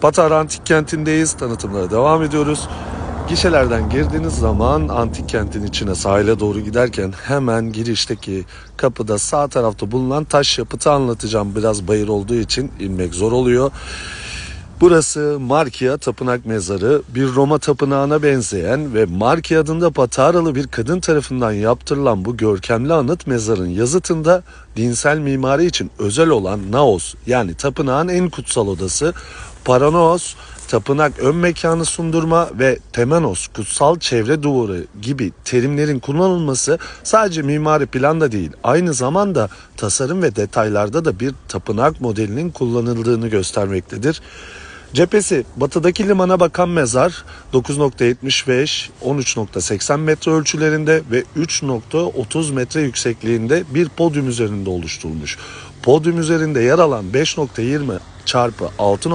Patar Antik Kenti'ndeyiz. Tanıtımlara devam ediyoruz. Gişelerden girdiğiniz zaman antik kentin içine sahile doğru giderken hemen girişteki kapıda sağ tarafta bulunan taş yapıtı anlatacağım. Biraz bayır olduğu için inmek zor oluyor. Burası Markia Tapınak Mezarı. Bir Roma tapınağına benzeyen ve Markia adında Pataralı bir kadın tarafından yaptırılan bu görkemli anıt mezarın yazıtında dinsel mimari için özel olan Naos yani tapınağın en kutsal odası, Paranos tapınak ön mekanı sundurma ve temenos kutsal çevre duvarı gibi terimlerin kullanılması sadece mimari planda değil aynı zamanda tasarım ve detaylarda da bir tapınak modelinin kullanıldığını göstermektedir. Cephesi batıdaki limana bakan mezar 9.75 13.80 metre ölçülerinde ve 3.30 metre yüksekliğinde bir podyum üzerinde oluşturulmuş. Podyum üzerinde yer alan 5.20 çarpı 6.